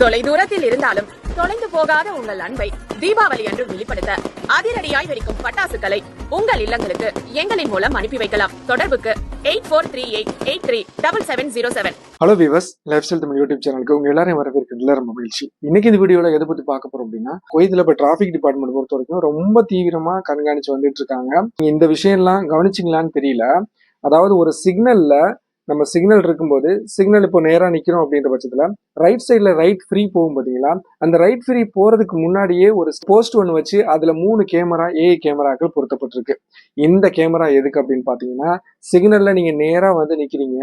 தொலை தூரத்தில் இருந்தாலும் தொலைந்து போகாத உங்கள் அன்பை தீபாவளி அன்று வெளிப்படுத்த அதிரடியாய் வெடிக்கும் பட்டாசுகளை உங்கள் இல்லங்களுக்கு எங்களின் மூலம் அனுப்பி வைக்கலாம். தொடர்புக்கு eight four three eight eight three double seven zero seven. Hello விவஸ் life style Tamil YouTube சேனலுக்கு உங்க எல்லாரையும் வரவேற்கிறதுல ரொம்ப மகிழ்ச்சி. இன்னைக்கு இந்த வீடியோல எதை பத்தி பார்க்க போறோம் அப்படின்னா கோயத்துல இப்ப டிராபிக் டிபார்ட்மெண்ட் பொறுத்த வரைக்கும் ரொம்ப தீவிரமா கண்காணிச்சு வந்துட்டு இருக்காங்க. இந்த விஷயம்லாம் கவனிச்சிங்களான்னு தெரியல. அதாவது ஒரு சிக்னல்ல நம்ம சிக்னல் இருக்கும்போது சிக்னல் இப்போ நேராக நிற்கிறோம் அப்படின்ற பட்சத்தில் ரைட் சைடில் ரைட் ஃப்ரீ போகும் பார்த்தீங்களா? அந்த ரைட் ஃப்ரீ போகிறதுக்கு முன்னாடியே ஒரு போஸ்ட் ஒன்று வச்சு அதில் மூணு கேமரா ஏஐ கேமராக்கள் பொருத்தப்பட்டிருக்கு. இந்த கேமரா எதுக்கு அப்படின்னு பார்த்தீங்கன்னா சிக்னலில் நீங்கள் நேராக வந்து நிற்கிறீங்க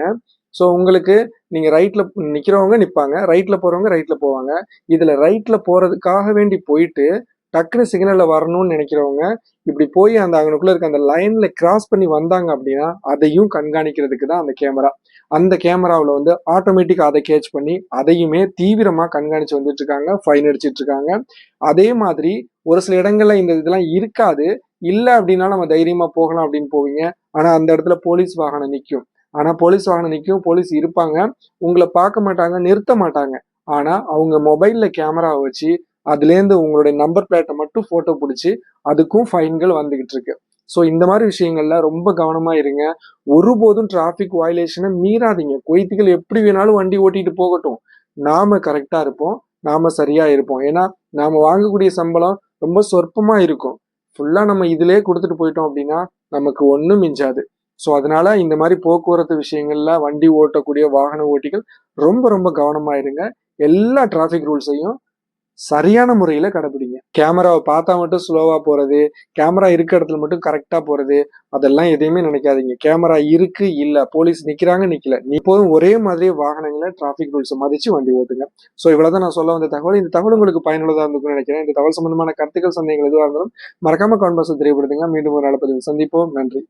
ஸோ உங்களுக்கு நீங்கள் ரைட்டில் நிற்கிறவங்க நிற்பாங்க ரைட்டில் போகிறவங்க ரைட்டில் போவாங்க. இதில் ரைட்டில் போகிறதுக்காக வேண்டி போயிட்டு டக்குனு சிக்னலில் வரணும்னு நினைக்கிறவங்க இப்படி போய் அந்த அவனுக்குள்ள இருக்க அந்த லைனில் கிராஸ் பண்ணி வந்தாங்க அப்படின்னா அதையும் கண்காணிக்கிறதுக்கு தான் அந்த கேமரா அந்த கேமராவில் வந்து ஆட்டோமேட்டிக் அதை கேட்ச் பண்ணி அதையுமே தீவிரமாக கண்காணித்து வந்துட்டு இருக்காங்க ஃபைன் அடிச்சிட்டு இருக்காங்க அதே மாதிரி ஒரு சில இடங்களில் இந்த இதெல்லாம் இருக்காது. இல்லை அப்படின்னா நம்ம தைரியமாக போகலாம் அப்படின்னு போவீங்க. ஆனால் அந்த இடத்துல போலீஸ் வாகனம் நிற்கும் ஆனால் போலீஸ் வாகனம் நிற்கும் போலீஸ் இருப்பாங்க. உங்களை பார்க்க மாட்டாங்க நிறுத்த மாட்டாங்க. ஆனால் அவங்க மொபைலில் கேமரா வச்சு அதுலேருந்து உங்களுடைய நம்பர் பிளேட்டை மட்டும் ஃபோட்டோ பிடிச்சி அதுக்கும் ஃபைன்கள் வந்துகிட்டு இருக்கு. ஸோ இந்த மாதிரி விஷயங்கள்ல ரொம்ப கவனமாக இருங்க. ஒருபோதும் டிராஃபிக் வயலேஷனை மீறாதீங்க. கொய்த்துகள் எப்படி வேணாலும் வண்டி ஓட்டிட்டு போகட்டும். நாம கரெக்டாக இருப்போம். நாம சரியா இருப்போம். ஏன்னா நாம வாங்கக்கூடிய சம்பளம் ரொம்ப சொற்பமா இருக்கும். ஃபுல்லா நம்ம இதிலே கொடுத்துட்டு போயிட்டோம் அப்படின்னா நமக்கு ஒன்றும் மிஞ்சாது. ஸோ அதனால இந்த மாதிரி போக்குவரத்து விஷயங்கள்ல வண்டி ஓட்டக்கூடிய வாகன ஓட்டிகள் ரொம்ப ரொம்ப கவனமா இருங்க. எல்லா டிராஃபிக் ரூல்ஸையும் சரியான முறையில் கடைபிடிங்க. கேமராவை பார்த்தா மட்டும் ஸ்லோவாக போகிறது கேமரா இருக்க இடத்துல மட்டும் கரெக்டாக போகிறது அதெல்லாம் எதையுமே நினைக்காதீங்க. கேமரா இருக்கு இல்லை. போலீஸ் நிற்கிறாங்க நிற்கல நீ ஒரே மாதிரி வாகனங்களை டிராஃபிக் ரூல்ஸ் மதித்து வண்டி ஓட்டுங்க. ஸோ இவ்வளவுதான் நான் சொல்ல வந்த தகவல். இந்த தகவல் உங்களுக்கு பயனுள்ளதாக இருந்துக்கும்னு நினைக்கிறேன். இந்த தகவல் சம்பந்தமான கருத்துக்கள் சந்தேகங்கள் எதுவாக இருந்தாலும் மறக்காம கான்பாஸ் தெரியப்படுத்துங்க. மீண்டும் ஒரு நல்ல பதிவு சந்திப்போம். நன்றி.